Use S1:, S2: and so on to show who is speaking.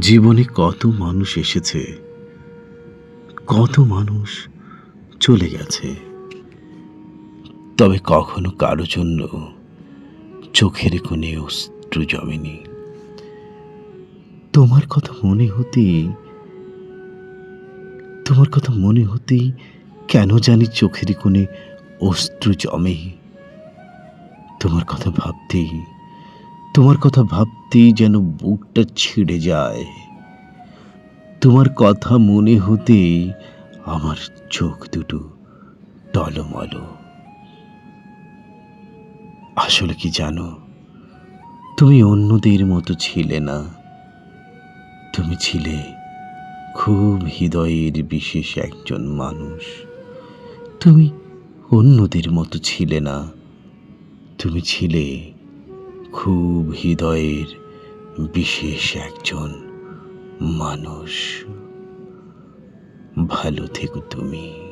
S1: জীবনে কত মানুষ এসেছে, কত মানুষ চলে গেছে। তবে কখনো কারও জন্য চোখের কোণে অস্ত্র জমেনি। তোমার কথা মনে হতেই, তোমার কথা মনে হতেই কেন জানি চোখের কোণে অস্ত্র জমে। তোমার কথা ভাবতেই তোমার কথা ভাবতেই যেন বুকটা ছিঁড়ে যায়। তোমার কথা মনে হতেই আমার চোখ দুটো টলমল। আসলে কি জানো, তুমি অন্যদের মতো ছিলে না। তুমি ছিলে খুব হৃদয়ের বিশেষ একজন মানুষ। তুমি অন্যদের মতো ছিলে না। তুমি ছিলে খুব হৃদয়ের বিশেষ একজন মানুষ। ভালো থেকো তুমি।